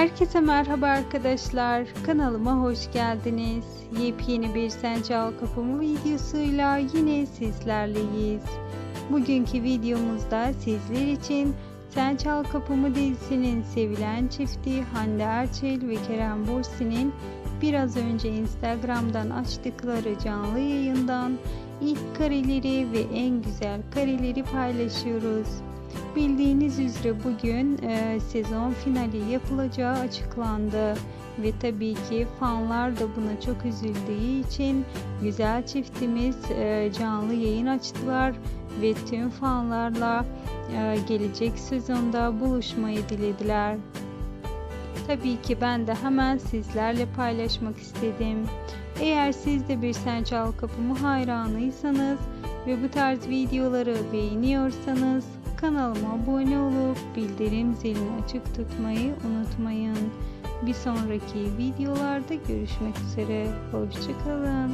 Herkese merhaba arkadaşlar. Kanalıma hoş geldiniz. Yepyeni bir Sen Çal Kapımı videosuyla yine sizlerleyiz. Bugünkü videomuzda sizler için Sen Çal Kapımı dizisinin sevilen çifti Hande Erçel ve Kerem Bursi'nin biraz önce Instagram'dan açtıkları canlı yayından ilk kareleri ve en güzel kareleri paylaşıyoruz. Bildiğiniz üzere bugün e, sezon finali yapılacağı açıklandı ve tabii ki fanlar da buna çok üzüldüğü için güzel çiftimiz e, canlı yayın açtılar ve tüm fanlarla e, gelecek sezonda buluşmayı dilediler. Tabii ki ben de hemen sizlerle paylaşmak istedim. Eğer siz de bir Sen Çal Kapımı hayranıysanız ve bu tarz videoları beğeniyorsanız kanalıma abone olup bildirim zilini açık tutmayı unutmayın. Bir sonraki videolarda görüşmek üzere. Hoşçakalın.